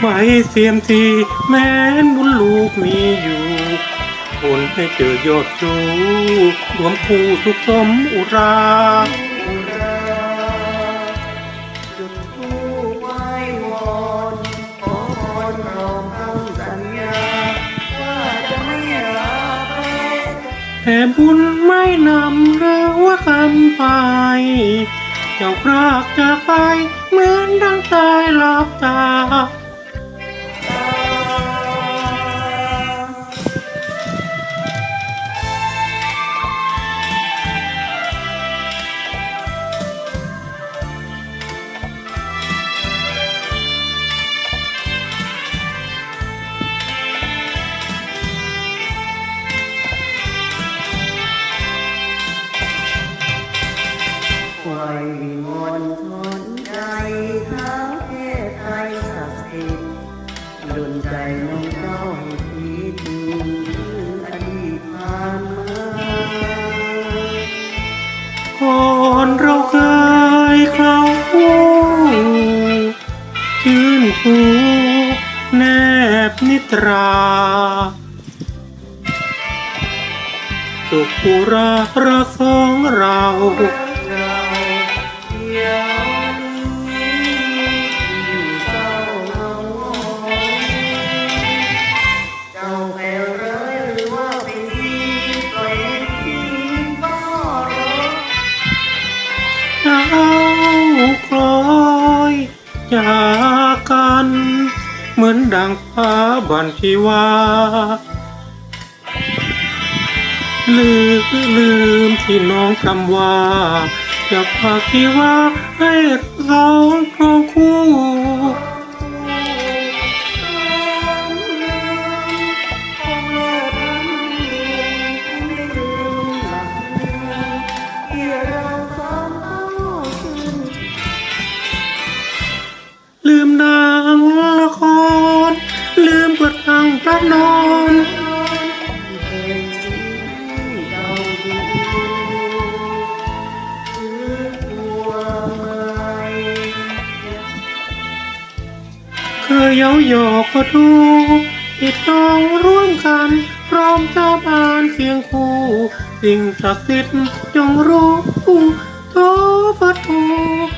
ไว้เสียมทีแม้นบุญลูกมีอยู่บุญให้เจอยอดชูรวมคู่สุขสมอุราแพ้แต่บุญไม่นำเรือว่าคำไป เจ้าพรากจากไปเหมือนดังตายหลับตา ไฟมนต์สนใจเท้าเทพไทยศักดิ์สิทธิ์ดลใจน้องเจ้าให้คิดถึงอดีตผ่านมาก่อนเราเคยเข้าชื่นชูแนบนิตราสุขุราระสองเรา เหมือนดังฟ้าบันทีวาลืมลืมที่น้องคำว่า อยากฝากที่ว่าให้เราครอง นอนเคยเย้าหยอกก็ดูที่ต้องร่วมกันพร้อมสาบานเคียงคู่สิ่งศักดิ์สิทธิ์จงรู้โทพระโทลืมก่อน